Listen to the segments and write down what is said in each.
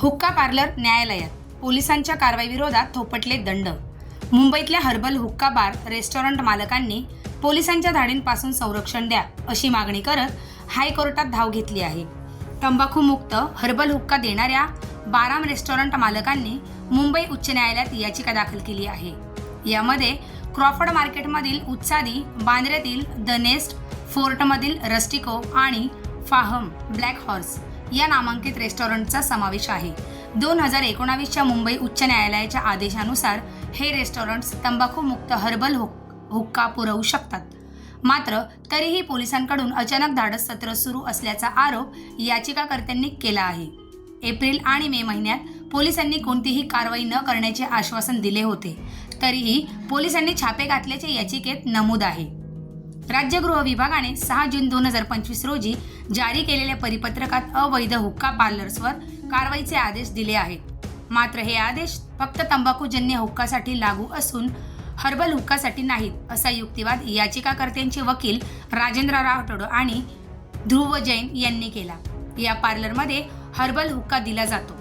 हुक्का पार्लर न्यायालयात. पोलिसांच्या कारवाईविरोधात थोपटले दंड. मुंबईतल्या हर्बल हुक्का बार रेस्टॉरंट मालकांनी पोलिसांच्या धाडींपासून संरक्षण द्या अशी मागणी करत हायकोर्टात धाव घेतली आहे. तंबाखूमुक्त हर्बल हुक्का देणाऱ्या बाराम रेस्टॉरंट मालकांनी मुंबई उच्च न्यायालयात याचिका दाखल केली आहे. यामध्ये क्रॉफर्ड मार्केटमधील उत्सादी बांद्र्यातील द नेस्ट फोर्टमधील रस्टिको आणि फाहम ब्लॅक हॉर्स या नामांकित रेस्टॉरंटचा समावेश आहे. दोन हजार एकोणावीसच्या मुंबई उच्च न्यायालयाच्या आदेशानुसार हे रेस्टॉरंट्स तंबाखूमुक्त हर्बल हुक हुक्का पुरवू शकतात. मात्र तरीही पोलिसांकडून अचानक धाडस सत्र सुरू असल्याचा आरोप याचिकाकर्त्यांनी केला आहे. एप्रिल आणि मे महिन्यात पोलिसांनी कोणतीही कारवाई न करण्याचे आश्वासन दिले होते. तरीही पोलिसांनी छापे घातल्याचे याचिकेत नमूद आहे. राज्य गृह विभागाने सहा जून दोन हजार पंचवीस रोजी जारी केलेल्या परिपत्रकात अवैध हुक्का पार्लर्सवर कारवाईचे आदेश दिले आहेत. मात्र हे आदेश फक्त तंबाखूजन्य हुक्कासाठी लागू असून हर्बल हुक्कासाठी नाहीत असा युक्तिवाद याचिकाकर्त्यांचे वकील राजेंद्र राठोड आणि ध्रुव जैन यांनी केला. या पार्लरमध्ये हर्बल हुक्का दिला जातो.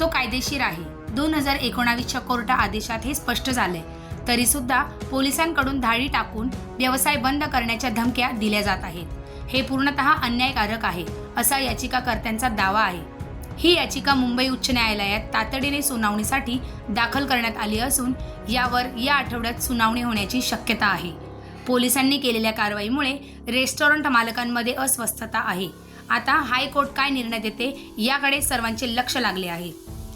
तो कायदेशीर आहे. दोन हजार एकोणावीसच्या कोर्ट आदेशात हे स्पष्ट झालंय. तरी सुद्धा पोलिसांकडून धाडी टाकून व्यवसाय बंद करण्याच्या धमक्या दिल्या जात आहेत. हे पूर्णतः अन्यायकारक आहे असा याचिकाकर्त्यांचा दावा आहे. ही याचिका मुंबई उच्च न्यायालयात तातडीने सुनावणीसाठी दाखल करण्यात आली असून यावर या आठवड्यात सुनावणी होण्याची शक्यता आहे. पोलिसांनी केलेल्या कारवाईमुळे रेस्टॉरंट मालकांमध्ये अस्वस्थता आहे. आता हायकोर्ट काय निर्णय देते याकडे सर्वांचे लक्ष लागले आहे.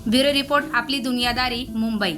ब्युरो रिपोर्ट आपली दुनियादारी मुंबई.